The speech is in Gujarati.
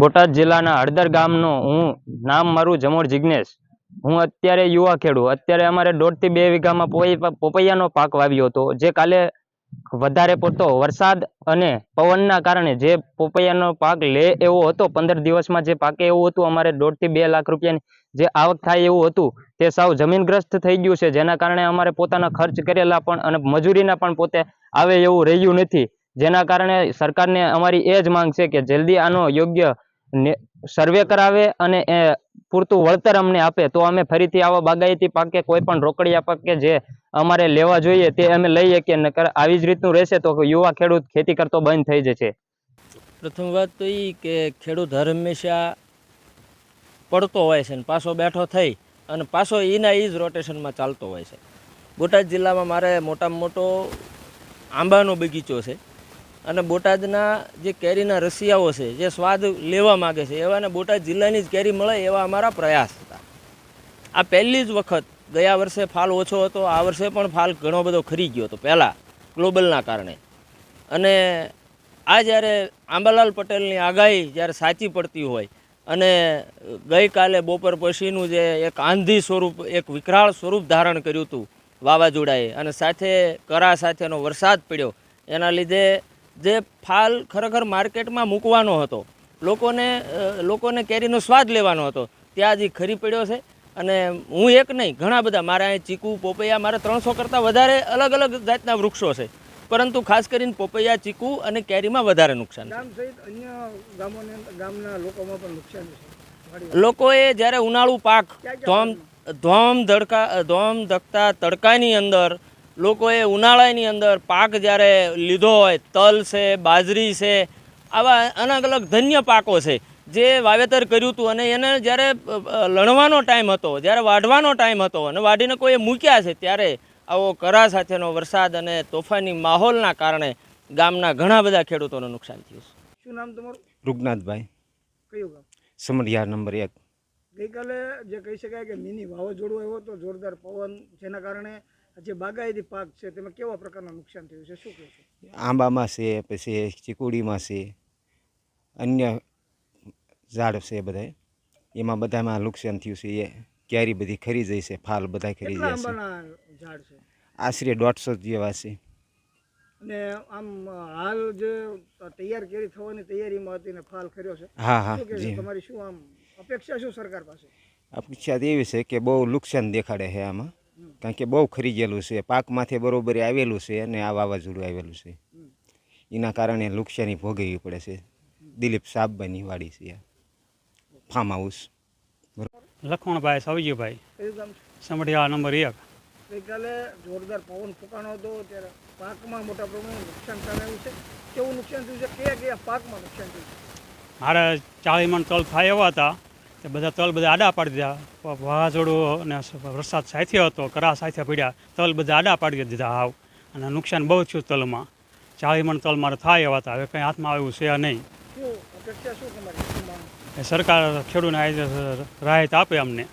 બોટાદ જિલ્લાના હળદર ગામનો હું નામ મારું જમોર જિજ્ઞેશ હું અત્યારે યુવા ખેડૂત. અત્યારે અમારે દોઢથી બે વીઘામાં પોપૈયાનો પાક વાવ્યો હતો. જે કાલે વધારે પડતો વરસાદ અને પવનના કારણે જે પોપૈયાનો પાક લે એવો હતો, પંદર દિવસમાં જે પાકે એવું હતું, અમારે દોઢથી બે લાખ રૂપિયાની જે આવક થાય એવું હતું, તે સાવ જમીનગ્રસ્ત થઈ ગયું છે. જેના કારણે અમારે પોતાના ખર્ચ કરેલા પણ અને મજૂરીના પણ પોતે આવે એવું રહ્યું નથી. જેના કારણે સરકારને અમારી એ જ માંગ છે કે જલ્દી આનો યોગ્ય સર્વે કરાવે અને એ પૂરતું વળતર અમને આપે, તો અમે ફરીથી આવા બાગાયતી પાકે કોઈ પણ રોકડિયા પાકે જે અમારે લેવા જોઈએ તે અમે લઈએ કે નકર આવી જ રીતનું રહેશે તો યુવા ખેડૂત ખેતી કરતો બંધ થઈ જશે. પ્રથમ વાત તો એ કે ખેડૂત હંમેશા પડતો હોય છે અને પાછો બેઠો થઈ અને પાછો એના એ જ રોટેશનમાં ચાલતો હોય છે. બોટાદ જિલ્લામાં મારે મોટામાં મોટો આંબાનો બગીચો છે. અને બોટાદના જે કેરીના રસિયાઓ છે, જે સ્વાદ લેવા માગે છે, એવાને બોટાદ જિલ્લાની જ કેરી મળે એવા અમારા પ્રયાસ હતા. આ પહેલી જ વખત ગયા વર્ષે ફાલ ઓછો હતો, આ વર્ષે પણ ફાલ ઘણો બધો ખરી ગયો હતો, પહેલાં ગ્લોબલના કારણે. અને આ જ્યારે આંબાલાલ પટેલની આગાહી જ્યારે સાચી પડતી હોય, અને ગઈકાલે બપોર પછીનું જે એક આંધી સ્વરૂપ, એક વિકરાળ સ્વરૂપ ધારણ કર્યું હતું વાવાઝોડાએ, અને સાથે કરા સાથેનો વરસાદ પડ્યો, એના લીધે જે ફાલ ખરેખર માર્કેટમાં મૂકવાનો હતો. લોકોને લોકોને કેરીનો સ્વાદ લેવાનો હતો. ત્યાં હજી ખરી પડ્યો છે. અને હું એક નહીં ઘણા બધા મારા અહીં ચીકુ પોપૈયા મારે ત્રણસો કરતાં વધારે અલગ અલગ જાતના વૃક્ષો છે. પરંતુ ખાસ કરીને પોપૈયા ચીકુ અને કેરીમાં વધારે નુકસાન લોકોએ જ્યારે ઉનાળુ પાક ધોમ ધોમ ધડકા ધોમ ધકતા તડકાની અંદર લોકોએ ઉનાળાની અંદર પાક જ્યારે લીધો હોય તલ છે બાજરી છે આવા અલગ અલગ ધન્ય પાકો છે જે વાવેતર કર્યું હતું અને એને જ્યારે લણવાનો ટાઈમ હતો જ્યારે વાઢવાનો ટાઈમ હતો અને વાઢીને કોઈએ મૂક્યા છે ત્યારે આવો કરા સાથેનો વરસાદ અને તોફાની માહોલના કારણે ગામના ઘણા બધા ખેડૂતોને નુકસાન થયું છે. શું નામ તમારું? રૂગનાથભાઈ. કયું ગામ? સમરિયા નંબર એક. ગઈકાલે જે કહી શકાય કે મિની વાવાઝોડું આવ્યો હતો જોરદાર પવન જેના કારણે જે બાગાયતી પાક છે તેમાં કેવા પ્રકારનું નુકસાન થયું છે શું કહે છે? આંબામાં છે પછી ચીકુડીમાં છે અન્ય ઝાડ છે બધા. એમાં બધામાં નુકસાન થયું છે એ કેરી બધી ખરી જાય છે ફાલ બધા ખરી જાય છે. ઝાડ છે? આશરે દોઢસો જેવા છે. અને આમ હાલ જે તૈયાર કેરી થવાની તૈયારીમાં હતી ને ફાલ કર્યો છે હા હા તમારી શું આમ અપેક્ષા શું સરકાર પાસે? અપેક્ષા એવી છે કે બહુ નુકસાન દેખાડે છે આમાં. કારણ કે બહુ ખરી ગયેલું છે પાકમાંથી બરોબર આવેલું છે અને આ વાવાઝોડું આવેલું છે. એના કારણે નુકસાની ભોગવવી પડે છે. દિલીપ સાબબાની વાડી છે આ. Farm house Lakhanbhai Savjibhai. Samadhiya number એક. ગઈકાલે જોરદાર પવન ફૂંકાણો હતો ત્યારે પાકમાં મોટા પ્રમાણમાં નુકસાન થયું છે. કેવું નુકસાન થયું છે? કયા કયા પાકમાં નુકસાન થયું છે? મારે ચાલીસ મણ તલ થાય એવા હતા. તે બધા તલ બધા આડા પાડી દીધા. વાવાઝોડું અને વરસાદ સાથે હતો કરા સાથે પડ્યા. તલ બધા આડા પાડી દીધા હાવ. અને નુકસાન બહુ થયું તલમાં. ચાળી મણ તલ મારે થાય એવા હતા. હવે કંઈ હાથમાં આવ્યું છે નહીં. સરકાર ખેડૂતને રાહત આપે અમને.